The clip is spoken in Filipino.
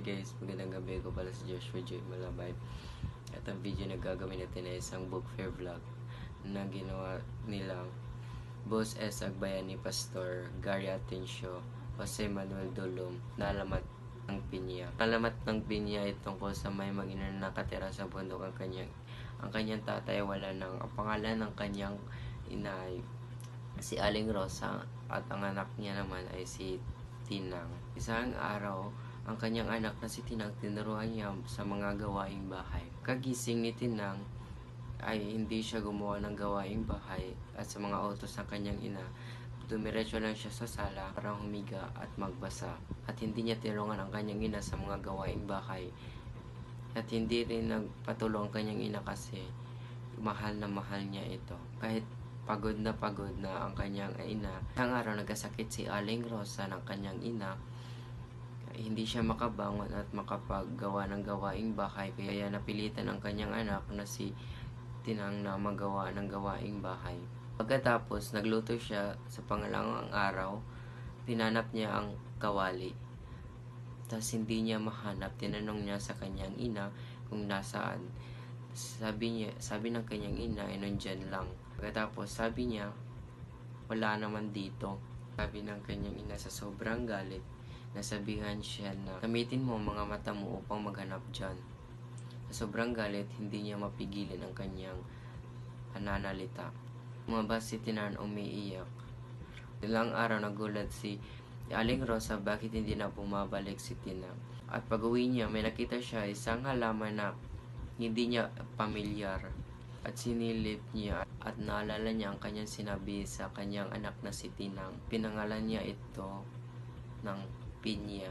Hi guys, magandang gabi ko pala si Joshua Joy Malabay. At ang video na gagawin natin ay isang book fair vlog na ginawa nilang Boss S. Agbayan ni Pastor Gary Atencio, Jose Manuel Dolom, na alamat ng Pinya. Alamat ng Pinya ay tungkol sa may magina na nakatira sa bundok ang kanyang ang kanyang tatay ay wala nang ang pangalan ng kanyang ina ay si Aling Rosa at ang anak niya naman ay si Tinang. Isang araw, ang kanyang anak na si Tinang tinuruan niya sa mga gawaing bahay. Kagising ni Tinang ay hindi siya gumawa ng gawaing bahay at sa mga utos ng kanyang ina, dumiretso lang siya sa sala para humiga at magbasa. At hindi niya tinulungan ang kanyang ina sa mga gawaing bahay. At hindi rin nagpatulong ang kanyang ina kasi mahal na mahal niya ito. Kahit pagod na pagod na ang kanyang ina. Isang araw nagkasakit si Aling Rosa ng kanyang ina. Hindi siya makabangon at makapaggawa ng gawaing bahay kaya napilitan ang kanyang anak na si Tinang na magawa ng gawaing bahay. Pagkatapos, nagluto siya sa pangalawang araw, pinanap niya ang kawali. Tapos hindi niya mahanap, tinanong niya sa kanyang ina kung nasaan. Sabi niya, sabi ng kanyang ina ay nandyan lang. Pagkatapos sabi niya, wala naman dito. Sabi ng kanyang ina sa sobrang galit, nasabihan siya na gamitin mo mga mata mo upang maghanap dyan. Sa sobrang galit, hindi niya mapigilan ang kanyang pananalita. Umabas si Tinan umiiyak. Ilang araw nagulat si Aling Rosa bakit hindi na bumabalik si Tina. At pag uwi niya, may nakita siya isang halaman na hindi niya pamilyar at sinilip niya at naalala niya ang kanyang sinabi sa kanyang anak na si Tinang. Pinangalan niya ito ng Pinya.